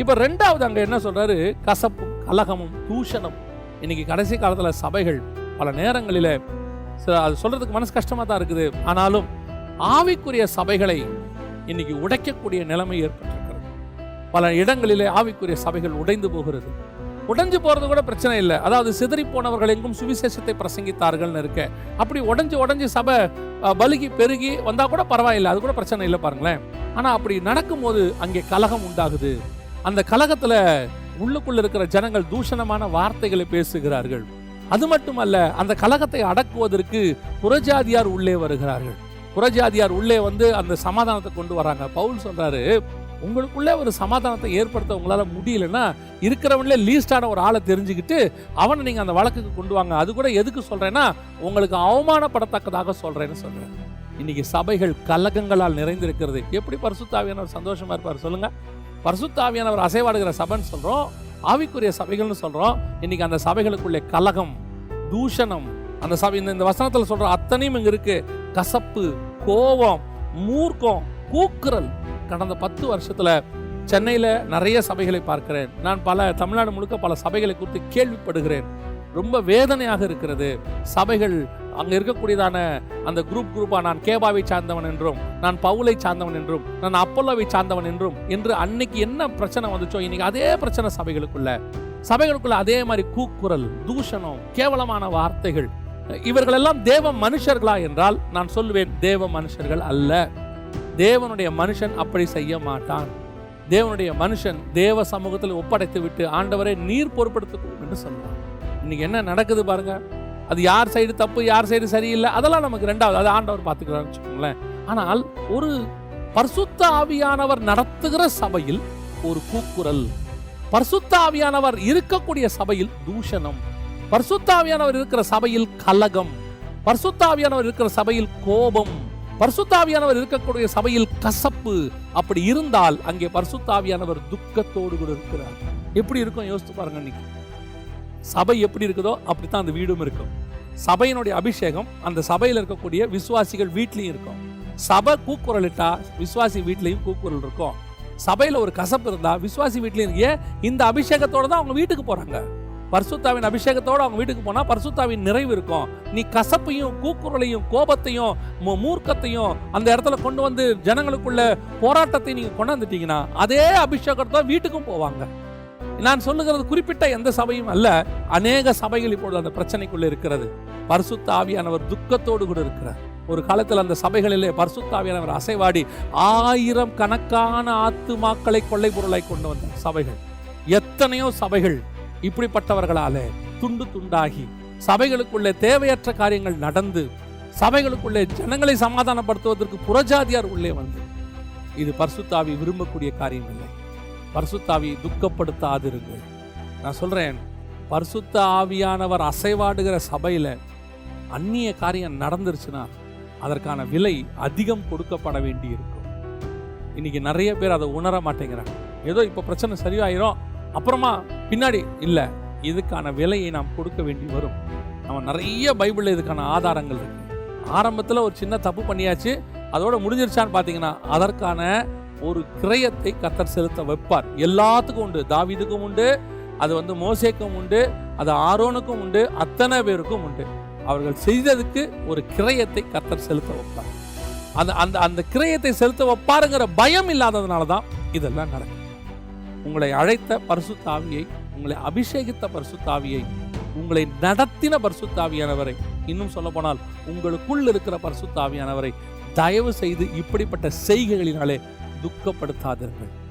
இப்போ ரெண்டாவது அங்கே என்ன சொல்கிறாரு கசப்பும் கலகமும் தூஷணம். இன்னைக்கு கடைசி காலத்தில் சபைகள் பல நேரங்களில் ச- அது சொல்கிறதுக்கு மனசு கஷ்டமாக தான் இருக்குது. ஆனாலும் ஆவிக்குரிய சபைகளை இன்னைக்கு உடைக்கக்கூடிய நிலைமை ஏற்பட்டிருக்கிறது. பல இடங்களிலே ஆவிக்குரிய சபைகள் உடைந்து போகிறது. உடைஞ்சு போகிறது கூட பிரச்சனை இல்லை. அதாவது சிதறி போனவர்கள் எங்கும் சுவிசேஷத்தை பிரசங்கித்தார்கள்னு இருக்க. அப்படி உடஞ்சி உடஞ்சி சபை பலுகி பெருகி வந்தால் கூட பரவாயில்லை. அது கூட பிரச்சனை இல்லை பாருங்களேன். ஆனால் அப்படி நடக்கும்போது அங்கே கலகம் உண்டாகுது. அந்த கழகத்துல உள்ளுக்குள்ள இருக்கிற ஜனங்கள் தூஷணமான வார்த்தைகளை பேசுகிறார்கள். அது மட்டுமல்ல அந்த கழகத்தை அடக்குவதற்கு புறஜாதியார் உள்ளே வருகிறார்கள். புறஜாதியார் உள்ளே வந்து அந்த சமாதானத்தை கொண்டு வராங்க. பவுல் சொல்றாரு உங்களுக்குள்ளே ஒரு சமாதானத்தை ஏற்படுத்த உங்களால் முடியலன்னா இருக்கிறவங்களே லீஸ்டான ஒரு ஆளை தெரிஞ்சுக்கிட்டு அவனை நீங்கள் அந்த வழக்குக்கு கொண்டு வாங்க. அது கூட எதுக்கு சொல்கிறேன்னா உங்களுக்கு அவமானப்படத்தக்கதாக சொல்கிறேன்னு சொல்கிறேன் இன்னைக்கு சபைகள் கலகங்களால் நிறைந்திருக்கிறது. எப்படி பரிசுத்தாவியானவர் சந்தோஷமாக இருப்பார் சொல்லுங்க. பரிசுத்தாவியானவர் அசைவாடுகிற சபைன்னு சொல்கிறோம் ஆவிக்குரிய சபைகள்னு சொல்கிறோம் இன்றைக்கி அந்த சபைகளுக்குள்ளே கலகம் தூஷணம் அந்த சபை இந்த இந்த வசனத்தில் சொல்கிற அத்தனையும் இங்கே இருக்குது கசப்பு கோபம் மூர்க்கம் கூக்குரல். கடந்த பத்து வருஷத்தில் சென்னையில் நிறைய சபைகளை பார்க்கிறேன். நான் பல தமிழ்நாடு முழுக்க பல சபைகளை குறித்து கேள்விப்படுகிறேன். ரொம்ப வேதனையாக இருக்கிறது. சபைகள் அங்கே இருக்கக்கூடியதான அந்த குரூப் குரூப்பாக நான் கேபாவை சார்ந்தவன் என்றும் நான் பவுலை சார்ந்தவன் என்றும் நான் அப்பல்லோவை சார்ந்தவன் என்றும் என்று அன்னைக்கு என்ன பிரச்சனை வந்துச்சோ இன்னைக்கு அதே பிரச்சனை சபைகளுக்குள்ள. சபைகளுக்குள்ள அதே மாதிரி கூக்குரல் தூஷணம் கேவலமான வார்த்தைகள். இவர்களெல்லாம் தேவ மனுஷர்களா என்றால் நான் சொல்லுவேன் தேவ மனுஷர்கள் அல்ல. தேவனுடைய மனுஷன் அப்படி செய்ய மாட்டான். தேவனுடைய மனுஷன் தேவ சமூகத்தில் ஒப்படைத்து விட்டு ஆண்டவரை நீர் பொறுப்படுத்திக்கணும் என்று சொல்லுவான் இன்னைக்கு என்ன நடக்குது பாருங்க. அது யார் சைடு தப்பு யார் சைடு சரியில்லை அதெல்லாம் நமக்கு ரெண்டாவது அது ஆண்டவர் பார்த்துக்கிறான்னு வச்சுக்கோங்களேன். ஆனால் ஒரு பர்சுத்த ஆவியானவர் நடத்துகிற சபையில் ஒரு கூக்குரல் பர்சுத்த ஆவியானவர் இருக்கக்கூடிய சபையில் தூஷணம் பர்சுத்த ஆவியானவர் இருக்கிற சபையில் கலகம் பர்சுத்த ஆவியானவர் இருக்கிற சபையில் கோபம் பரிசுத்த ஆவியானவர் இருக்கக்கூடிய சபையில் கசப்பு. அப்படி இருந்தால் அங்கே பரிசுத்த ஆவியானவர் துக்கத்தோடு கூட இருக்கிறார். எப்படி இருக்கும்? யோசித்து பாருங்க இன்னைக்கு. சபை எப்படி இருக்குதோ அப்படித்தான் அந்த வீடும் இருக்கும். சபையினுடைய அபிஷேகம் அந்த சபையில் இருக்கக்கூடிய விசுவாசிகள் வீட்லேயும் இருக்கும். சபை கூக்குரலிட்டா விசுவாசி வீட்லேயும் கூக்குரல் இருக்கும். சபையில் ஒரு கசப்பு இருந்தால் விசுவாசி வீட்லேயும் இருக்கே. ஏன்? இந்த அபிஷேகத்தோடு தான் அவங்க வீட்டுக்கு போகிறாங்க பர்சுத்தாவின் அபிஷேகத்தோடு அவங்க வீட்டுக்கு போனால் பர்சுத்தாவின் நிறைவு இருக்கும். நீ கசப்பையும் கூக்குரலையும் கோபத்தையும் மூர்க்கத்தையும் அந்த இடத்துல கொண்டு வந்து ஜனங்களுக்குள்ள போராட்டத்தை நீங்கள் கொண்டு வந்துட்டீங்கன்னா அதே அபிஷேகத்தோட வீட்டுக்கும் போவாங்க. நான் சொல்லுகிறது குறிப்பிட்ட எந்த சபையும் அல்ல அநேக சபைகள் இப்பொழுது அந்த பிரச்சனைக்குள்ளே இருக்கிறது. பரிசுத்த ஆவியானவர் துக்கத்தோடு கூட இருக்கிறார். ஒரு காலத்தில் அந்த சபைகளிலே பரிசுத்தாவியானவர் அசைவாடி ஆயிரம் கணக்கான ஆத்துமாக்களை கொள்ளை பொருளை கொண்டு வந்த சபைகள். எத்தனையோ சபைகள் இப்படிப்பட்டவர்களாலே துண்டு துண்டாகி சபைகளுக்குள்ளே தேவையற்ற காரியங்கள் நடந்து சபைகளுக்குள்ளே ஜனங்களை சமாதானப்படுத்துவதற்கு புறஜாதியார் உள்ளே வந்து. இது பரிசுத்தாவி விரும்பக்கூடிய காரியம் இல்லை. பரிசுத்தாவியை துக்கப்படுத்தாதிருங்கள் நான் சொல்கிறேன் பரிசுத்த ஆவியானவர் அசைவாடுகிற சபையில் அந்நிய காரியம் நடந்துருச்சுன்னா அதற்கான விலை அதிகம் கொடுக்கப்பட வேண்டி இருக்கும் இன்னைக்கு நிறைய பேர் அதை உணர மாட்டேங்கிறாங்க. ஏதோ இப்போ பிரச்சனை சரியாயிரும் அப்புறமா பின்னாடி இல்லை இதுக்கான விலையை நாம் கொடுக்க வேண்டி வரும். நம்ம நிறைய பைபிளில் இதுக்கான ஆதாரங்கள் இருக்கு. ஆரம்பத்தில் ஒரு சின்ன தப்பு பண்ணியாச்சு அதோட முடிஞ்சிருச்சான்னு பார்த்தீங்கன்னா அதற்கான ஒரு கிரயத்தை கத்தர் செலுத்த வைப்பார். எல்லாத்துக்கும் உண்டு. தாவிதுக்கும் உண்டு. அது வந்து மோசேக்கும் உண்டு. அது ஆரோனுக்கும் உண்டு. அத்தனை பேருக்கும் உண்டு. அவர்கள் செய்ததுக்கு ஒரு கிரயத்தை கத்தர் செலுத்த வைப்பார். அந்த அந்த அந்த கிரயத்தை செலுத்த வைப்பாருங்கிற பயம் இல்லாததுனால தான் இதெல்லாம் நடக்கும் உங்களை அழைத்த பரிசுத்தாவியை உங்களை அபிஷேகித்த பரிசுத்தாவியை உங்களை நடத்தின பரிசுத்தாவியானவரை இன்னும் சொல்ல போனால் உங்களுக்குள் இருக்கிற பரிசுத்தாவியானவரை தயவு செய்து இப்படிப்பட்ட செய்கைகளினாலே दुख पड़ता दुखपड़ता